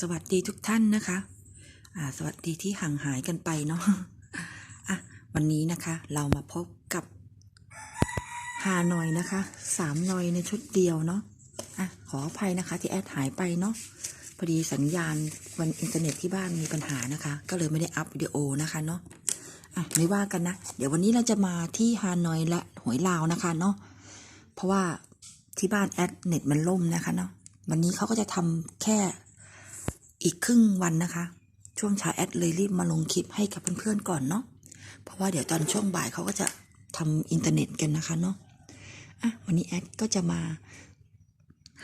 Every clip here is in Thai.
สวัสดีทุกท่านนะคะอ่าสวัสดีที่ห่างหายกันไปเนาะอะวันนี้นะคะเรามาพบกับฮานอยนะคะสามนอยในชุดเดียวเนาะอะขออภัยนะคะที่แอดหายไปเนาะพอดีสัญญาณวันอินเทอร์เน็ตที่บ้านมีปัญหานะคะ ก็เลยไม่ได้อัพวิดีโอนะคะเนาะอะไม่ว่ากันนะ เดี๋ยววันนี้เราจะมาที่ฮานอยและหวยลาวนะคะเนาะเพราะว่าที่บ้านแอดเน็ตมันล่มนะคะเนาะวันนี้เขาก็จะทำแค่ อีกครึ่งวันนะคะ ช่วงเช้าแอดเลยรีบมาลงคลิปให้กับเพื่อนๆก่อนเนาะเพราะว่าเดี๋ยวตอนช่วงบ่ายเขาก็จะทำอินเทอร์เน็ตกันนะคะเนาะอะวันนี้แอดก็จะมา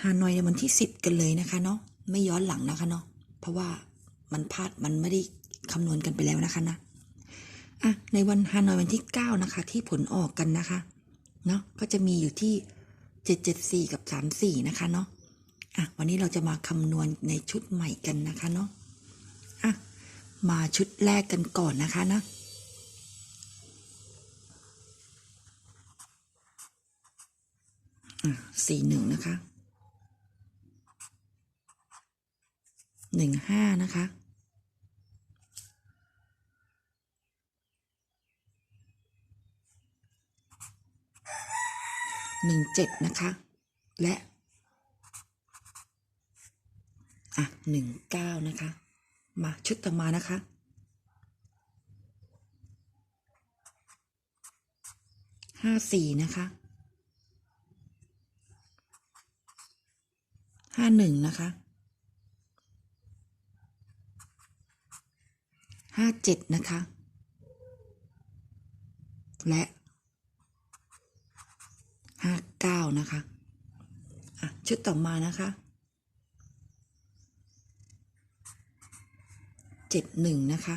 ฮานอยในวันที่สิบกันเลยนะคะเนาะไม่ย้อนหลังนะคะเนาะเพราะว่ามันพลาดมันไม่ได้คำนวณกันไปแล้วนะคะนะอะในวันฮานอยวันที่เก้านะคะที่ผลออกกันนะคะเนาะก็จะมีอยู่ที่เจ็ดเจ็ดสี่กับสามสี่นะคะเนาะ อะวันนี้เราจะมาคำนวณในชุดใหม่กันนะคะเนาะอะมาชุดแรกกันก่อนนะคะนะอะสี่หนึ่งนะคะหนึ่งห้านะคะหนึ่งเจ็ดนะคะ และ อะหนึ่งเก้านะคะ มาชุดต่อมานะคะ ห้าสี่นะคะ ห้าหนึ่งนะคะ ห้าเจ็ดนะคะ และห้าเก้านะคะ อะ ชุดต่อมานะคะ เจ็ดหนึ่งนะคะ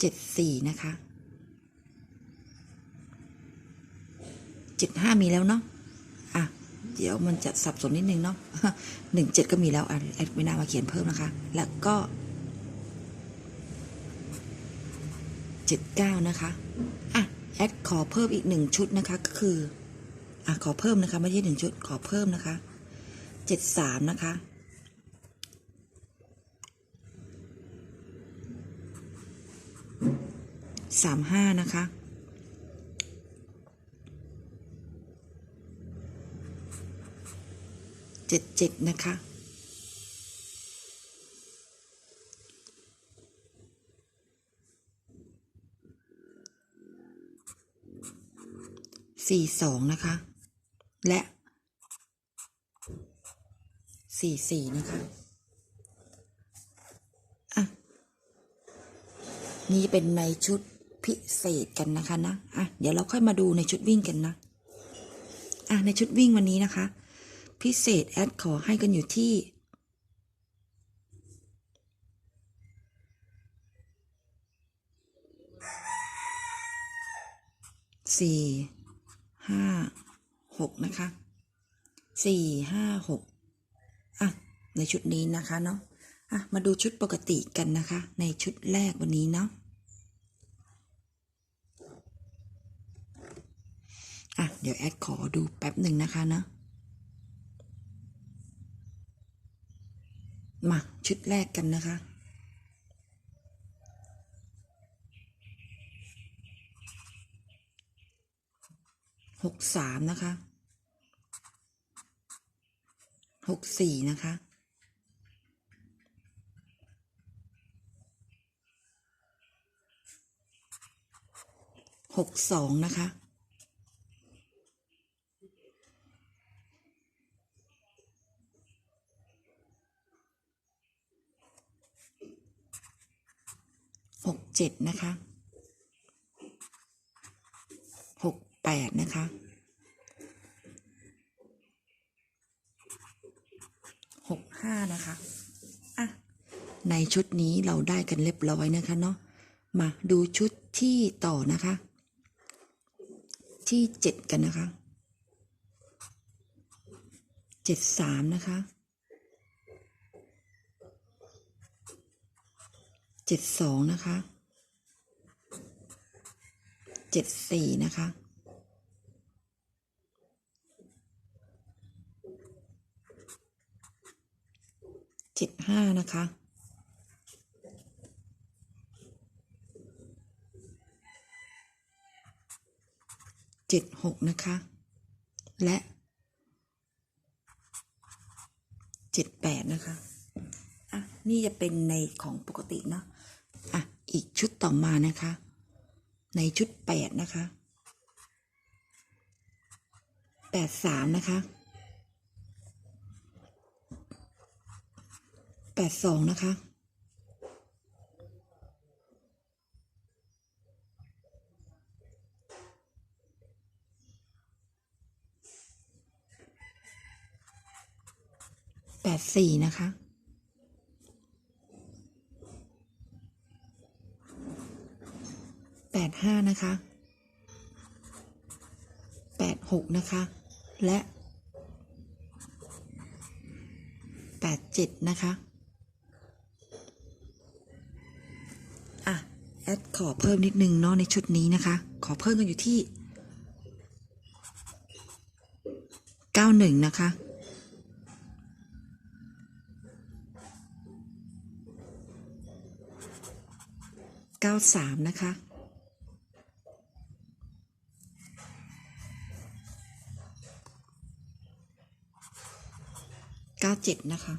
เจ็ดสี่นะคะเจ็ดห้ามีแล้วเนาะอะ เดี๋ยวมันจะสับสนนิดนึงเนาะหนึ่งเจ็ดก็มีแล้วอะแอดไม่น่ามาเขียนเพิ่มนะคะ แล้วก็เจ็ดเก้านะคะอะแอดขอเพิ่มอีกหนึ่งชุดนะคะก็คืออะขอเพิ่มนะคะไม่ใช่หนึ่งชุดขอเพิ่มนะคะเจ็ดสามนะคะ สามห้านะคะ เจ็ดเจ็ดนะคะ สี่สองนะคะ และสี่สี่นะคะอะนี่เป็นในชุด พิเศษกันนะคะนะอะเดี๋ยวเราค่อยมาดูในชุดวิ่งกันนะอะในชุดวิ่งวันนี้นะคะ พิเศษแอดขอให้กันอยู่ที่สี่ห้าหกนะคะสี่ห้าหกอะ ในชุดนี้นะคะเนาะอะ มาดูชุดปกติกันนะคะ ในชุดแรกวันนี้เนาะ อะ เดี๋ยวแอดขอดูแป๊บหนึ่งนะคะนะ มา ชุดแรกกันนะคะ หกสามนะคะ หกสี่นะคะหกสองนะคะ หก เจ็ดนะคะหกแปดนะคะหกห้านะคะอะในชุดนี้เราได้กันเรียบร้อยนะคะเนาะมาดูชุดที่ต่อนะคะ ที่เจ็ดกันนะคะเจ็ดสามนะคะเจ็ดสองนะคะ เจ็ดสี่นะคะ เจ็ดห้านะคะ เจ็ดหกนะคะ และเจ็ดแปดนะคะ อะ นี่จะเป็นในของปกติเนาะ อะ อีกชุดต่อมานะคะ ในชุดแปดนะคะแปดสามนะคะแปดสองนะคะแปดสี่นะคะ แป ดห้านะคะแปดหกนะคะ และแปดเจ็ดนะคะอะ แอดขอเพิ่มนิดนึงเนาะในชุดนี้นะคะ ขอเพิ่มกันอยู่ที่เก้าหนึ่งนะคะเก้าสามนะคะ เก้าเจ็ดนะคะ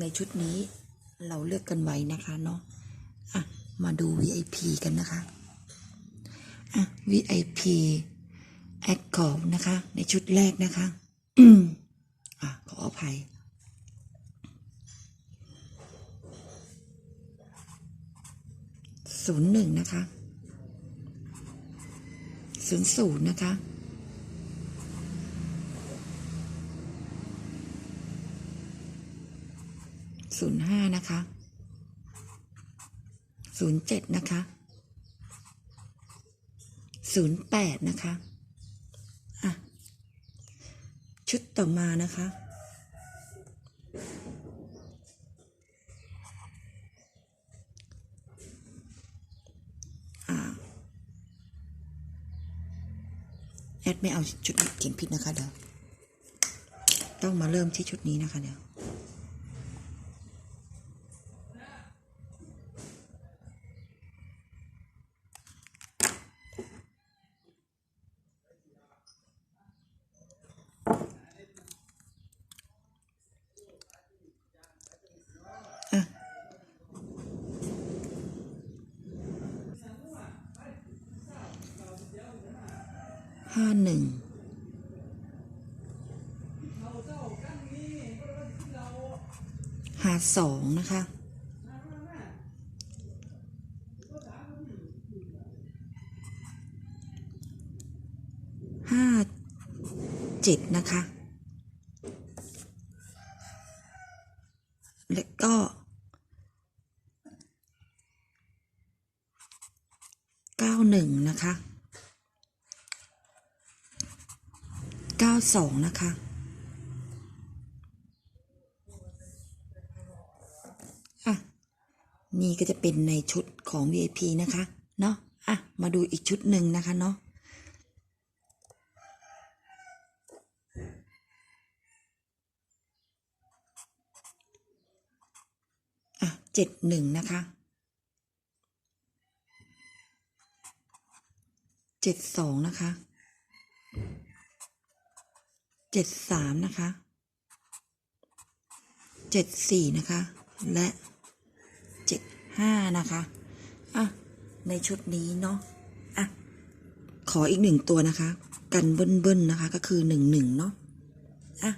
ในชุดนี้เราเลือกกันไว้นะคะเนาะอะ มาดู VIP กันนะคะอะ VIP แอดกรอบนะคะ ในชุดแรกนะคะอะ ขออภัยศูนย์หนึ่งนะคะ ศูนย์ศูนย์นะคะ ศูนย์ห้านะคะ ศูนย์เจ็ดนะคะ ศูนย์แปดนะคะ อะ ชุดต่อมานะคะ แอดไม่เอาชุดนี้เขียนผิดนะคะเดี๋ยวต้องมาเริ่มที่ชุดนี้นะคะเดี๋ยว ห้าหนึ่งหาสองนะคะห้าเจ็ดนะคะ และก็เก้าหนึ่งนะคะ ก้าสองนะคะ อะ นี่ก็จะเป็นในชุดของ VIP นะคะ เนาะอะ มาดูอีกชุดหนึ่งนะคะเนาะอะเจ็ดหนึ่งนะคะเจ็ดสองนะคะ เจ็ดสามนะคะเจ็ดสี่นะคะ และเจ็ดห้านะคะอะในชุดนี้เนาะอะขออีกหนึ่งตัวนะคะ กันเบิ้ลๆนะคะ ก็คือหนึ่งหนึ่งเนาะอะ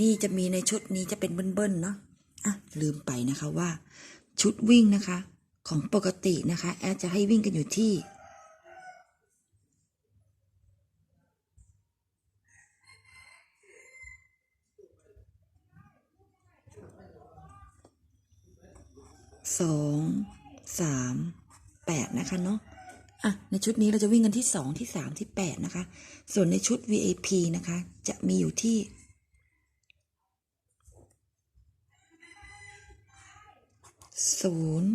นี่จะมีในชุดนี้จะเป็นเบิ้ลๆเนาะอะลืมไปนะคะว่า ชุดวิ่งนะคะ ของปกตินะคะ แอดจะให้วิ่งกันอยู่ที่ สองสามแปดนะคะเนาะอะในชุดนี้เราจะวิ่งกันที่สองที่สามที่แปดนะคะ ส่วนในชุด VAP นะคะ จะมีอยู่ที่ศูนย์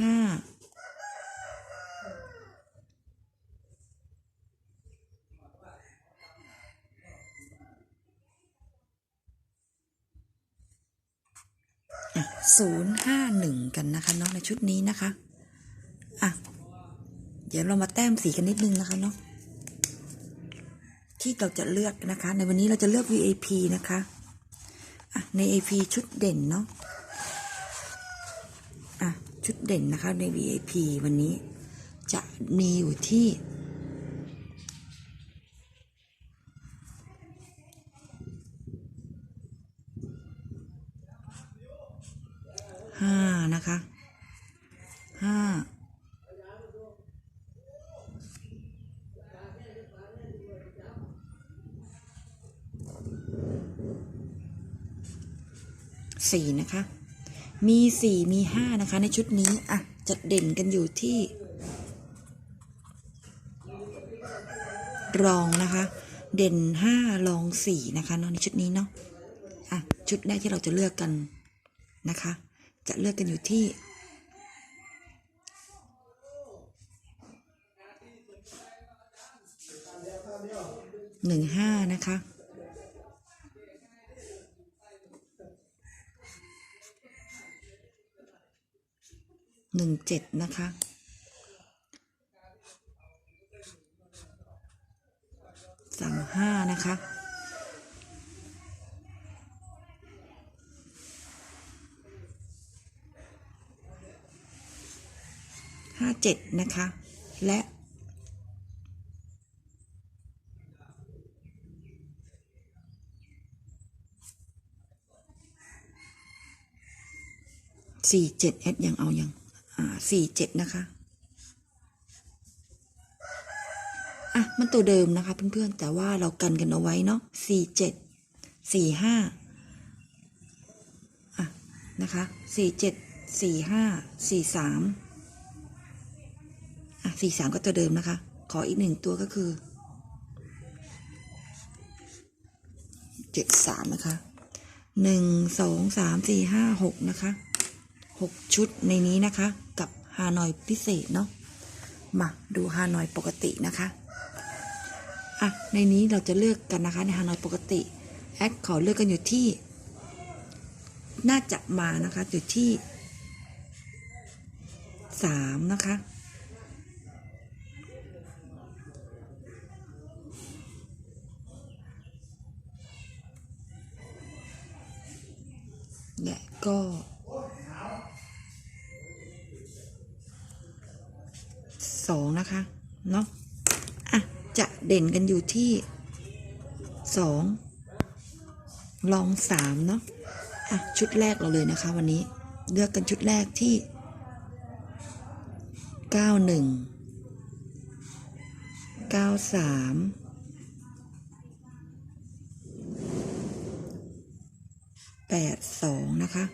ห้า ศูนย์ห้าหนึ่งกันนะคะเนาะในชุดนี้นะคะ อะ เดี๋ยวเรามาแต้มสีกันนิดนึงนะคะเนาะที่เราจะเลือกนะคะ ในวันนี้เราจะเลือก VAP นะคะอะใน AP ชุดเด่นเนาะอะชุดเด่นนะคะใน VAP วันนี้จะมีอยู่ที่ ห้านะคะห้าสี่นะคะ มีสี่มีห้านะคะ ในชุดนี้ อะ จะเด่นกันอยู่ที่ รองนะคะ เด่นห้ารองสี่นะคะเนาะในชุดนี้เนาะ อะ ชุดแรกที่เราจะเลือกกันนะคะ จะเลือกกันอยู่ที่ หนึ่งห้านะคะ หนึ่งเจ็ดนะคะสามห้านะคะ ห้าเจ็ดนะคะ และสี่เจ็ดเอสยังเอายังอ่าสี่เจ็ดนะคะ อะ มันตัวเดิมนะคะเพื่อนๆ แต่ว่าเรากันกันเอาไว้เนาะสี่เจ็ดสี่ห้าอะ นะคะสี่เจ็ดสี่ห้าสี่สาม สี่สามก็ตัวเดิมนะคะ ขออีกหนึ่งตัวก็คือเจ็ดสามนะคะหนึ่งสองสามสี่ห้าหกนะคะหกชุดในนี้นะคะ กับฮานอยพิเศษเนาะมาดูฮานอยปกตินะคะอะในนี้เราจะเลือกกันนะคะในฮานอยปกติแอดขอเลือกกันอยู่ที่ น่าจะมานะคะอยู่ที่สามนะคะ ก็ สองนะคะ เนาะอะ จะเด่นกันอยู่ที่สองลองสามเนาะอะ ชุดแรกเราเลยนะคะ วันนี้เลือกกันชุดแรกที่เก้าหนึ่งเก้าสามแป ดสองนะคะ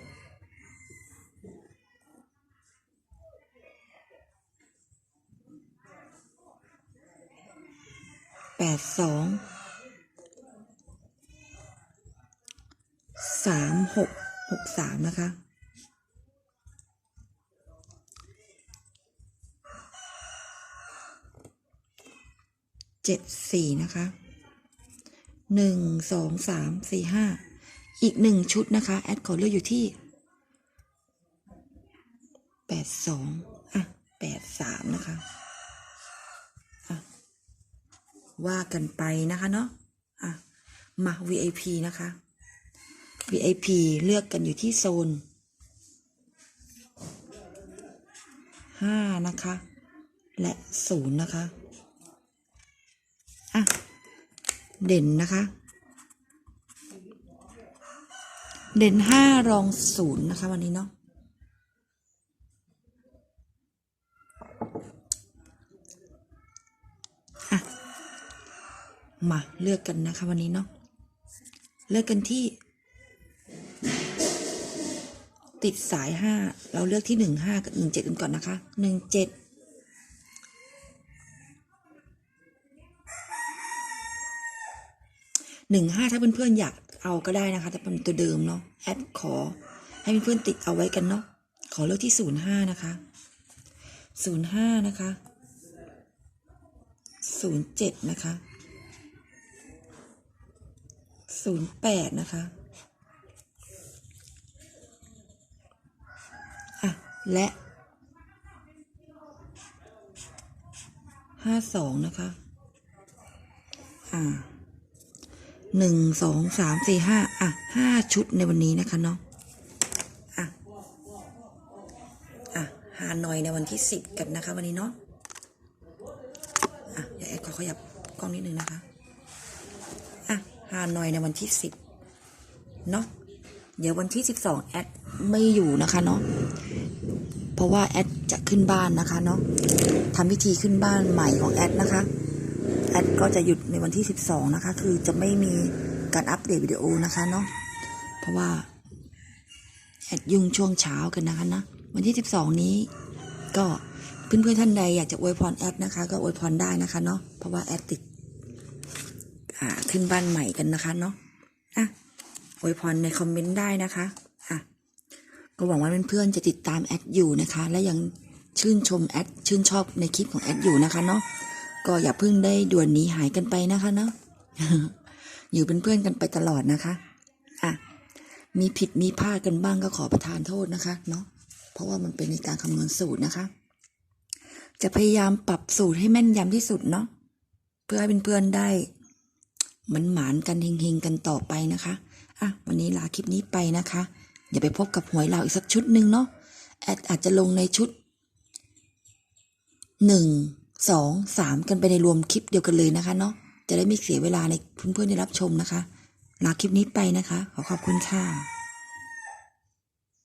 แปดสองสามหกหกสามนะคะเจ็ดสี่นะคะหนึ่งสองสามสี่ห้า อีกหนึ่งชุดนะคะ แอดขอเลือกอยู่ที่แปดสองอะแปดสามนะคะว่ากันไปนะคะเนาะอะมา VIP นะคะ VIP เลือกกันอยู่ที่โซนห้านะคะ และศูนย์นะคะ อะ เด่นนะคะ เด่นห้ารองศูนย์นะคะ วันนี้เนาะมาเลือกกันนะคะ วันนี้เนาะเลือกกันที่ ติดสายห้าเราเลือกที่หนึ่งห้ากับหนึ่งเจ็ดกันก่อนนะคะหนึ่งเจ็ดหนึ่งห้าถ้าเพื่อนๆอยาก เอาก็ได้นะคะแต่เป็นตัวเดิมเนาะแอดขอให้เพื่อนๆติดเอาไว้กันเนาะขอเลือกที่ศูนย์ห้านะคะศูนย์ห้านะคะศูนย์เจ็ดนะคะศูนย์แปดนะคะและห้าสองนะคะ อ่า หนึ่งสองสามสี่ห้าอะห้าชุดในวันนี้นะคะเนาะอะอะฮานอยในวันที่สิบกันนะคะ วันนี้เนาะอะเดี๋ยวแอดขอขยับกล้องนิดนึงนะคะอะฮานอยในวันที่สิบเนาะเดี๋ยววันที่สิบสองแอดไม่อยู่นะคะเนาะเพราะว่าแอดจะขึ้นบ้านนะคะเนาะทำพิธีขึ้นบ้านใหม่ของแอดนะคะ แอดก็จะหยุดในวันที่สิบสองนะคะ คือจะไม่มีการอัปเดตวิดีโอนะคะเนาะเพราะว่าแอดยุ่งช่วงเช้ากันนะคะนะวันที่สิบสองนี้ก็เพื่อนๆท่านใดอยากจะอวยพรแอดนะคะ ก็อวยพรได้นะคะเนาะเพราะว่าแอดติดขึ้นบ้านใหม่กันนะคะเนาะอะอวยพรในคอมเมนต์ได้นะคะอะก็หวังว่าเพื่อนๆจะติดตามแอดอยู่นะคะ และยังชื่นชมแอดชื่นชอบในคลิปของแอดอยู่นะคะเนาะ ก็อย่าเพิ่งได้ด่วนหนีหายกันไปนะคะเนาะอยู่เป็นเพื่อนกันไปตลอดนะคะอะมีผิดมีพลาดกันบ้างก็ขอประทานโทษนะคะเนาะเพราะว่ามันเป็นในการคำนวณสูตรนะคะ จะพยายามปรับสูตรให้แม่นยำที่สุดเนาะเพื่อให้เพื่อนๆได้มันหมานกันเฮงๆกันต่อไปนะคะอะวันนี้ลาคลิปนี้ไปนะคะ อย่าไปพบกับหวยเราอีกสักชุดหนึ่งเนาะแอดอาจจะลงในชุดหนึ่ง สองสามกันไปในรวมคลิปเดียวกันเลยนะคะเนาะจะได้ไม่เสียเวลาในเพื่อนๆได้รับชมนะคะลาคลิปนี้ไปนะคะ ขอขอบคุณค่ะ